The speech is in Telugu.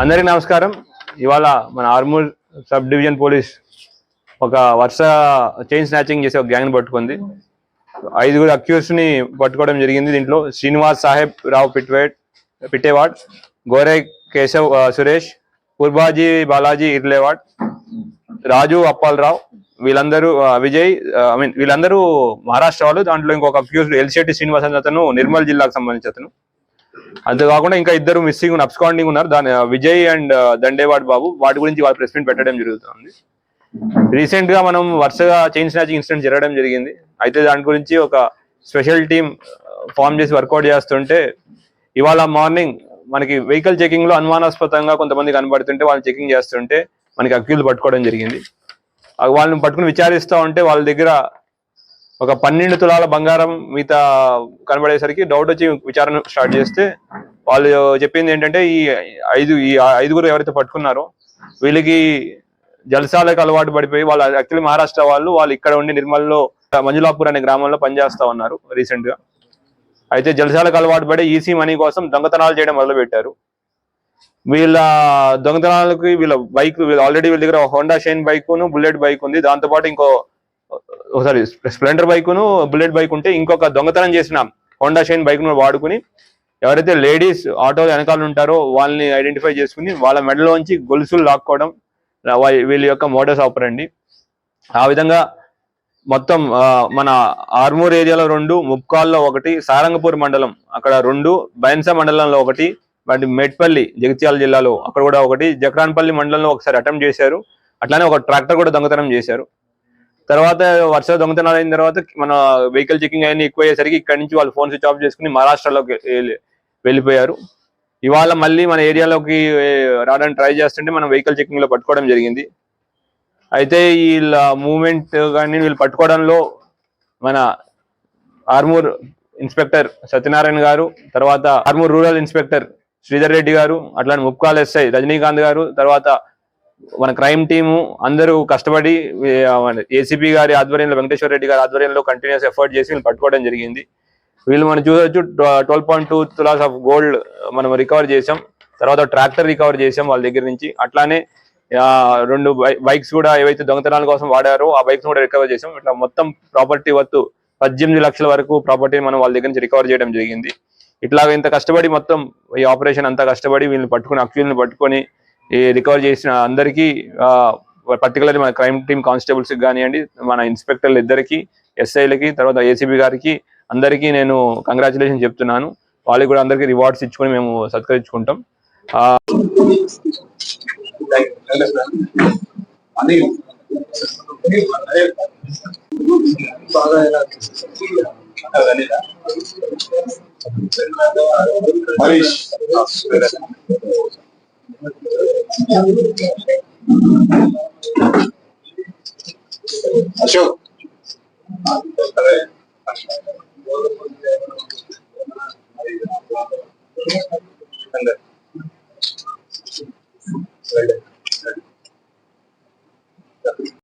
అందరికీ నమస్కారం. ఇవాళ మన ఆర్మూర్ సబ్ డివిజన్ పోలీస్ ఒక వరుస చైన్ స్నాచింగ్ చేసే ఒక గ్యాంగ్ని పట్టుకుంది. ఐదుగురు అక్యూస్ని పట్టుకోవడం జరిగింది దీంట్లో. శ్రీనివాస్ సాహెబ్ రావు పిట్వేట్ పిట్టేవాడ్ గోరే కేశవ్ సురేష్ పూర్బాజీ బాలాజీ ఇర్లేవాడ్ రాజు అప్పాలరావు వీళ్ళందరూ విజయ్ ఐ మీన్ వీళ్ళందరూ మహారాష్ట్ర వాళ్ళు. దాంట్లో ఇంకొక అక్యూస్డ్ ఎల్సిటి శ్రీనివాస్ అతను నిర్మల్ జిల్లాకు సంబంధించి అతను. అంతేకాకుండా ఇంకా ఇద్దరు మిస్సింగ్ అబ్స్కాండింగ్ ఉన్నారు. దాని విజయ్ అండ్ దండేవాడ్ బాబు వాటి గురించి వాళ్ళ ప్రెస్ మీట్ పెట్టడం జరుగుతుంది. రీసెంట్గా మనం వరుసగా చైన్ స్నాచింగ్ ఇన్సిడెంట్ జరగడం జరిగింది. అయితే దాని గురించి ఒక స్పెషల్ టీమ్ ఫామ్ చేసి వర్కౌట్ చేస్తుంటే ఇవాళ మార్నింగ్ మనకి వెహికల్ చెకింగ్లో అనుమానాస్పదంగా కొంతమంది కనబడుతుంటే వాళ్ళని చెకింగ్ చేస్తుంటే మనకి అక్యూలు పట్టుకోవడం జరిగింది. వాళ్ళని పట్టుకుని విచారిస్తూ ఉంటే వాళ్ళ దగ్గర ఒక పన్నెండు తులాల బంగారం మిగతా కనబడేసరికి డౌట్ వచ్చి విచారణ స్టార్ట్ చేస్తే వాళ్ళు చెప్పింది ఏంటంటే ఈ ఐదు ఈ ఐదుగురు ఎవరైతే పట్టుకున్నారో వీళ్ళకి జలసాలకు అలవాటు పడిపోయి వాళ్ళ యాక్చువల్లీ మహారాష్ట్ర వాళ్ళు వాళ్ళు ఇక్కడ ఉండి నిర్మల్లో మంజులాపూర్ అనే గ్రామంలో పనిచేస్తా ఉన్నారు రీసెంట్గా. అయితే జలసాలకు అలవాటు పడి ఈసీ మనీ కోసం దొంగతనాలు చేయడం మొదలు పెట్టారు వీళ్ళ దొంగతనాలకి వీళ్ళ బైక్ ఆల్రెడీ వీళ్ళ దగ్గర Honda Shine bike Bullet bike ఉంది. దాంతో పాటు ఇంకో సారీ స్ప్లెండర్ బైక్ను బుల్లెట్ బైక్ ఉంటే ఇంకొక దొంగతనం చేసిన హోండా షైన్ బైక్ను వాడుకుని ఎవరైతే లేడీస్ ఆటో వెనకాల ఉంటారో వాళ్ళని ఐడెంటిఫై చేసుకుని వాళ్ళ మెడలోంచి గొలుసులు లాక్కోవడం వీళ్ళ యొక్క మోడల్స్ ఆపరండి ఆ విధంగా మొత్తం మన ఆర్మూర్ ఏరియాలో రెండు ముప్కాల్లో ఒకటి సారంగపూర్ మండలం అక్కడ రెండు బైన్సా మండలంలో ఒకటి వాటి మెట్పల్లి జగిత్యాల జిల్లాలో అక్కడ కూడా ఒకటి జక్రాన్పల్లి మండలంలో ఒకసారి అటెంప్ట్ చేశారు. అట్లానే ఒక ట్రాక్టర్ కూడా దొంగతనం చేశారు. తర్వాత వరుస దొంగతనాలు అయిన తర్వాత మన వెహికల్ చెకింగ్ అవన్నీ ఎక్కువ అయ్యేసరికి ఇక్కడ నుంచి వాళ్ళు ఫోన్ స్విచ్ ఆఫ్ చేసుకుని మహారాష్ట్రలోకి వెళ్ళి- వెళ్ళిపోయారు. ఇవాళ మళ్ళీ మన ఏరియాలోకి రావడానికి ట్రై చేస్తుంటే మనం వెహికల్ చెకింగ్లో పట్టుకోవడం జరిగింది. అయితే వీళ్ళ మూమెంట్ కానీ వీళ్ళు పట్టుకోవడంలో మన ఆర్మూర్ ఇన్స్పెక్టర్ సత్యనారాయణ గారు తర్వాత ఆర్మూర్ రూరల్ ఇన్స్పెక్టర్ శ్రీధర్ రెడ్డి గారు అట్లానే ముప్కాల్ ఎస్ఐ రజనీకాంత్ గారు తర్వాత మన క్రైమ్ టీము అందరూ కష్టపడి ఏసీపీ గారి ఆధ్వర్యంలో వెంకటేశ్వర రెడ్డి గారి ఆధ్వర్యంలో కంటిన్యూస్ ఎఫర్ట్ చేసి వీళ్ళు పట్టుకోవడం జరిగింది. వీళ్ళు మనం చూడొచ్చు twelve point two tolas of gold మనం రికవర్ చేసాం తర్వాత ట్రాక్టర్ రికవర్ చేసాం వాళ్ళ దగ్గర నుంచి. అట్లానే రెండు బైక్స్ కూడా ఏవైతే దొంగతనాల కోసం వాడారో ఆ బైక్స్ కూడా రికవర్ చేసాం ఇట్లా మొత్తం ప్రాపర్టీ వర్త్ పద్దెనిమిది లక్షల వరకు ప్రాపర్టీ మనం వాళ్ళ దగ్గర నుంచి రికవర్ చేయడం జరిగింది. ఇట్లాగ ఇంత కష్టపడి మొత్తం ఈ ఆపరేషన్ అంతా కష్టపడి వీళ్ళని పట్టుకుని అక్యూల్ని పట్టుకొని రికవర్ చేసిన అందరికీ పర్టికులర్లీ మన క్రైమ్ టీమ్ కానిస్టేబుల్స్కి కానివ్వండి మన ఇన్స్పెక్టర్లు ఇద్దరికి ఎస్ఐలకి తర్వాత ఏసీబీ గారికి అందరికీ నేను కంగ్రాచులేషన్ చెప్తున్నాను. వాళ్ళకి కూడా అందరికీ రివార్డ్స్ ఇచ్చుకొని మేము సత్కరించుకుంటాం. హరీష్ అని హరీష్